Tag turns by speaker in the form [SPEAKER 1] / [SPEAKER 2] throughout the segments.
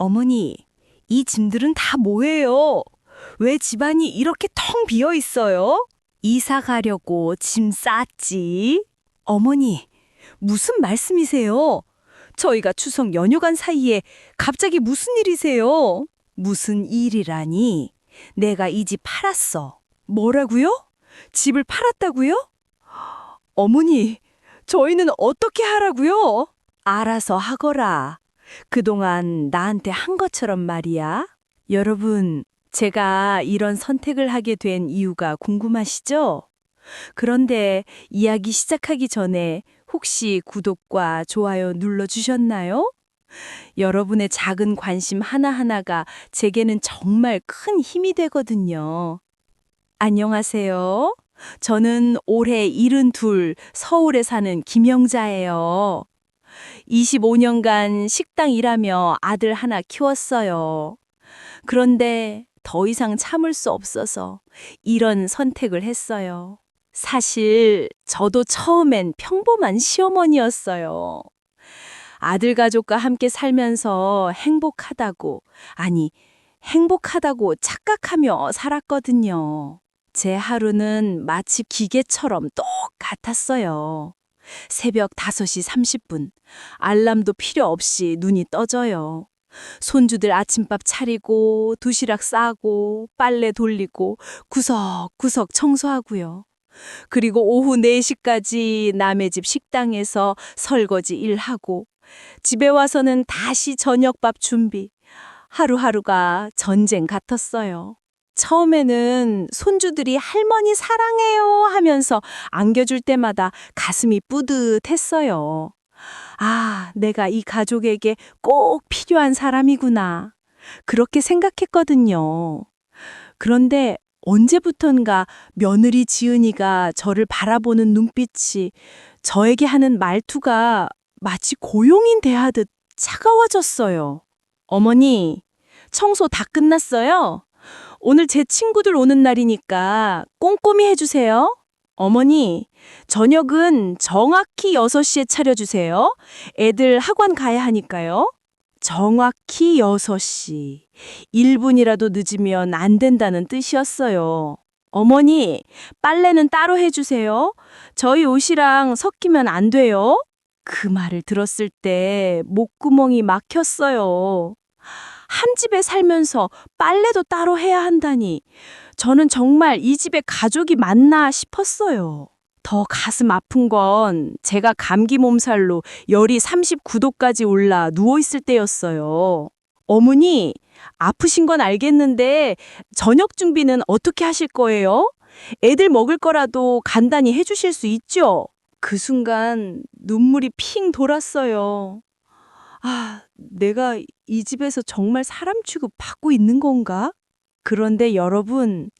[SPEAKER 1] 어머니, 이 짐들은 다 뭐예요? 왜 집안이 이렇게 텅 비어 있어요? 이사 가려고 짐 쌌지? 어머니, 무슨 말씀이세요? 저희가 추석 연휴 간 사이에 갑자기 무슨 일이세요? 무슨 일이라니? 내가 이 집 팔았어. 뭐라고요? 집을 팔았다고요? 어머니, 저희는 어떻게 하라고요? 알아서 하거라. 그동안 나한테 한 것처럼 말이야. 여러분, 제가 이런 선택을 하게 된 이유가 궁금하시죠? 그런데 이야기 시작하기 전에 혹시 구독과 좋아요 눌러주셨나요? 여러분의 작은 관심 하나하나가 제게는 정말 큰 힘이 되거든요. 안녕하세요. 저는 올해 72 서울에 사는 김영자예요. 25년간 식당 일하며 아들 하나 키웠어요. 그런데 더 이상 참을 수 없어서 이런 선택을 했어요. 사실 저도 처음엔 평범한 시어머니였어요. 아들 가족과 함께 살면서 행복하다고, 아니, 행복하다고 착각하며 살았거든요. 제 하루는 마치 기계처럼 똑같았어요. 새벽 5시 30분, 알람도 필요 없이 눈이 떠져요. 손주들 아침밥 차리고, 도시락 싸고, 빨래 돌리고, 구석구석 청소하고요. 그리고 오후 4시까지 남의 집 식당에서 설거지 일하고, 집에 와서는 다시 저녁밥 준비. 하루하루가 전쟁 같았어요. 처음에는 손주들이 할머니 사랑해요 하면서 안겨줄 때마다 가슴이 뿌듯했어요. 아, 내가 이 가족에게 꼭 필요한 사람이구나. 그렇게 생각했거든요. 그런데 언제부턴가 며느리 지은이가 저를 바라보는 눈빛이 저에게 하는 말투가 마치 고용인 대하듯 차가워졌어요. 어머니, 청소 다 끝났어요? 오늘 제 친구들 오는 날이니까 꼼꼼히 해주세요. 어머니, 저녁은 정확히 6시에 차려주세요. 애들 학원 가야 하니까요. 정확히 6시. 1분이라도 늦으면 안 된다는 뜻이었어요. 어머니, 빨래는 따로 해주세요. 저희 옷이랑 섞이면 안 돼요. 그 말을 들었을 때 목구멍이 막혔어요. 한 집에 살면서 빨래도 따로 해야 한다니. 저는 정말 이 집에 가족이 맞나 싶었어요. 더 가슴 아픈 건 제가 감기 몸살로 열이 39도까지 올라 누워있을 때였어요. 어머니, 아프신 건 알겠는데 저녁 준비는 어떻게 하실 거예요? 애들 먹을 거라도 간단히 해주실 수 있죠? 그 순간 눈물이 핑 돌았어요. 아, 내가 이 집에서 정말 사람 취급 받고 있는 건가? 그런데 여러분,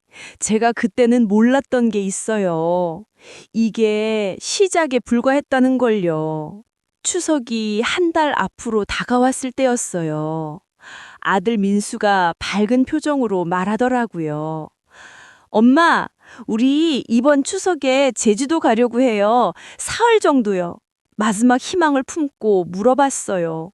[SPEAKER 1] 제가 그때는 몰랐던 게 있어요. 이게 시작에 불과했다는 걸요. 추석이 한 달 앞으로 다가왔을 때였어요. 아들 민수가 밝은 표정으로 말하더라고요. 엄마, 우리 이번 추석에 제주도 가려고 해요. 사흘 정도요. 마지막 희망을 품고 물어봤어요.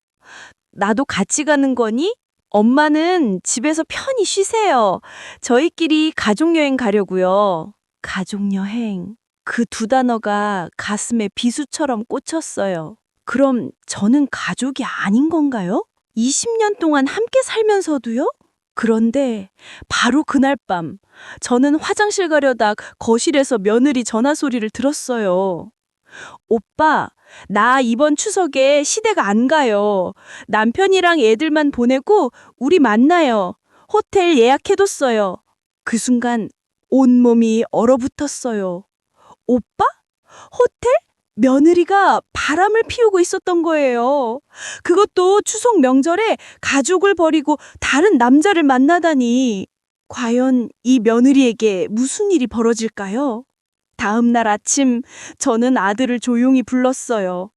[SPEAKER 1] 나도 같이 가는 거니? 엄마는 집에서 편히 쉬세요. 저희끼리 가족여행 가려고요. 가족여행. 그 두 단어가 가슴에 비수처럼 꽂혔어요. 그럼 저는 가족이 아닌 건가요? 20년 동안 함께 살면서도요? 그런데 바로 그날 밤 저는 화장실 가려다 거실에서 며느리 전화 소리를 들었어요. 오빠, 나 이번 추석에 시댁 안 가요. 남편이랑 애들만 보내고 우리 만나요. 호텔 예약해뒀어요. 그 순간 온몸이 얼어붙었어요. 오빠? 호텔? 며느리가 바람을 피우고 있었던 거예요. 그것도 추석 명절에 가족을 버리고 다른 남자를 만나다니. 과연 이 며느리에게 무슨 일이 벌어질까요? 다음 날 아침 저는 아들을 조용히 불렀어요.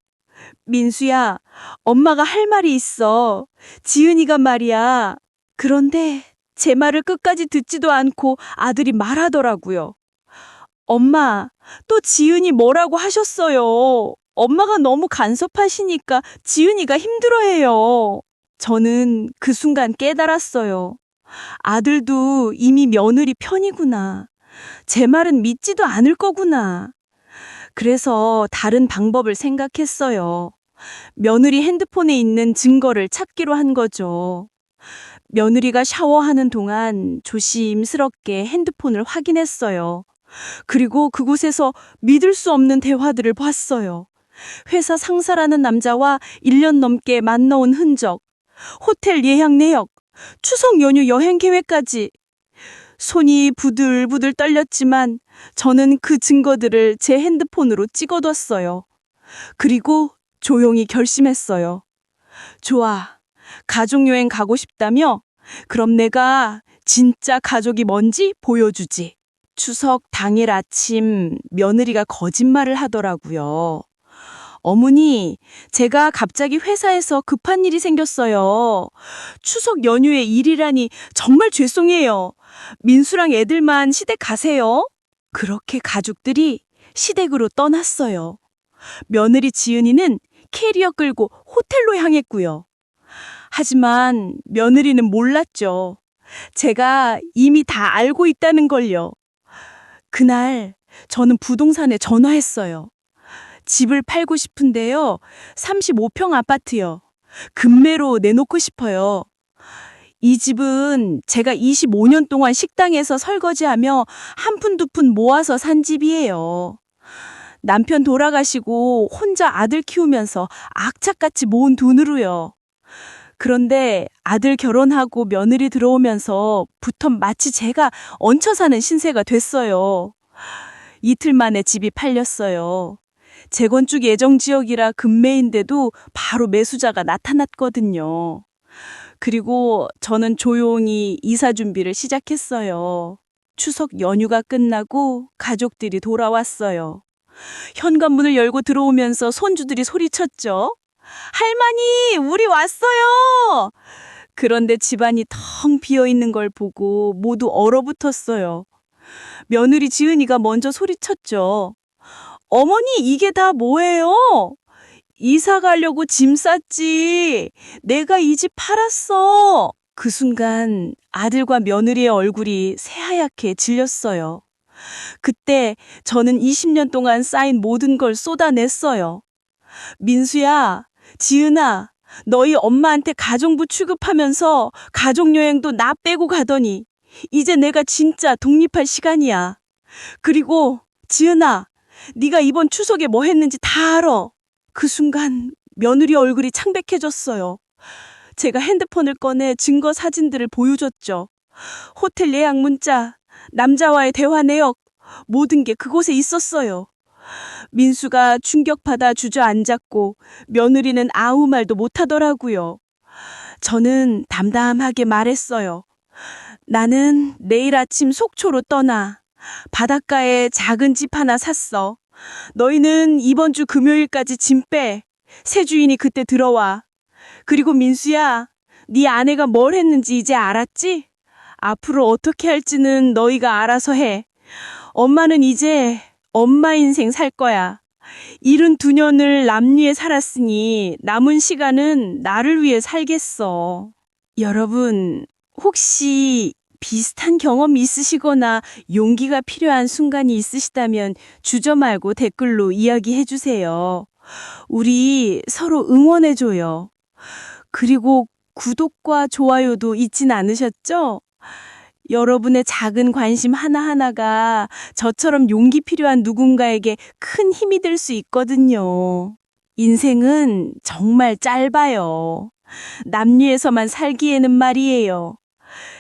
[SPEAKER 1] 민수야, 엄마가 할 말이 있어. 지은이가 말이야. 그런데 제 말을 끝까지 듣지도 않고 아들이 말하더라고요. 엄마, 또 지은이 뭐라고 하셨어요. 엄마가 너무 간섭하시니까 지은이가 힘들어해요. 저는 그 순간 깨달았어요. 아들도 이미 며느리 편이구나. 제 말은 믿지도 않을 거구나. 그래서 다른 방법을 생각했어요. 며느리 핸드폰에 있는 증거를 찾기로 한 거죠. 며느리가 샤워하는 동안 조심스럽게 핸드폰을 확인했어요. 그리고 그곳에서 믿을 수 없는 대화들을 봤어요. 회사 상사라는 남자와 1년 넘게 만나온 흔적, 호텔 예약 내역, 추석 연휴 여행 계획까지. 손이 부들부들 떨렸지만 저는 그 증거들을 제 핸드폰으로 찍어뒀어요. 그리고 조용히 결심했어요. 좋아. 가족여행 가고 싶다며? 그럼 내가 진짜 가족이 뭔지 보여주지. 추석 당일 아침 며느리가 거짓말을 하더라고요. 어머니, 제가 갑자기 회사에서 급한 일이 생겼어요. 추석 연휴에 일이라니 정말 죄송해요. 민수랑 애들만 시댁 가세요. 그렇게 가족들이 시댁으로 떠났어요. 며느리 지은이는 캐리어 끌고 호텔로 향했고요. 하지만 며느리는 몰랐죠. 제가 이미 다 알고 있다는 걸요. 그날 저는 부동산에 전화했어요. 집을 팔고 싶은데요. 35평 아파트요. 금매로 내놓고 싶어요. 이 집은 제가 25년 동안 식당에서 설거지하며 한 푼 두 푼 모아서 산 집이에요. 남편 돌아가시고 혼자 아들 키우면서 악착같이 모은 돈으로요. 그런데 아들 결혼하고 며느리 들어오면서 부터 마치 제가 얹혀 사는 신세가 됐어요. 이틀 만에 집이 팔렸어요. 재건축 예정 지역이라 금매인데도 바로 매수자가 나타났거든요. 그리고 저는 조용히 이사 준비를 시작했어요. 추석 연휴가 끝나고 가족들이 돌아왔어요. 현관문을 열고 들어오면서 손주들이 소리쳤죠. 할머니, 우리 왔어요! 그런데 집안이 텅 비어 있는 걸 보고 모두 얼어붙었어요. 며느리 지은이가 먼저 소리쳤죠. 어머니, 이게 다 뭐예요? 이사 가려고 짐 쌌지. 내가 이 집 팔았어. 그 순간 아들과 며느리의 얼굴이 새하얗게 질렸어요. 그때 저는 20년 동안 쌓인 모든 걸 쏟아냈어요. 민수야, 지은아, 너희 엄마한테 가정부 취급하면서 가족여행도 나 빼고 가더니 이제 내가 진짜 독립할 시간이야. 그리고 지은아, 네가 이번 추석에 뭐 했는지 다 알아. 그 순간 며느리 얼굴이 창백해졌어요. 제가 핸드폰을 꺼내 증거 사진들을 보여줬죠. 호텔 예약 문자, 남자와의 대화 내역, 모든 게 그곳에 있었어요. 민수가 충격받아 주저앉았고 며느리는 아무 말도 못하더라고요. 저는 담담하게 말했어요. 나는 내일 아침 속초로 떠나. 바닷가에 작은 집 하나 샀어. 너희는 이번 주 금요일까지 짐 빼. 새 주인이 그때 들어와. 그리고 민수야, 네 아내가 뭘 했는지 이제 알았지? 앞으로 어떻게 할지는 너희가 알아서 해. 엄마는 이제 엄마 인생 살 거야. 일흔 두 년을 남리에 살았으니 남은 시간은 나를 위해 살겠어. 여러분, 혹시 비슷한 경험 있으시거나 용기가 필요한 순간이 있으시다면 주저 말고 댓글로 이야기해 주세요. 우리 서로 응원해 줘요. 그리고 구독과 좋아요도 잊진 않으셨죠? 여러분의 작은 관심 하나하나가 저처럼 용기 필요한 누군가에게 큰 힘이 될 수 있거든요. 인생은 정말 짧아요. 남미에서만 살기에는 말이에요.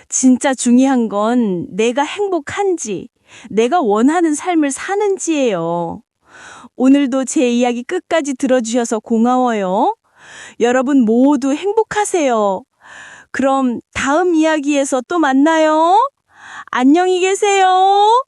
[SPEAKER 1] 진짜 중요한 건 내가 행복한지, 내가 원하는 삶을 사는지예요. 오늘도 제 이야기 끝까지 들어주셔서 고마워요. 여러분 모두 행복하세요. 그럼 다음 이야기에서 또 만나요. 안녕히 계세요.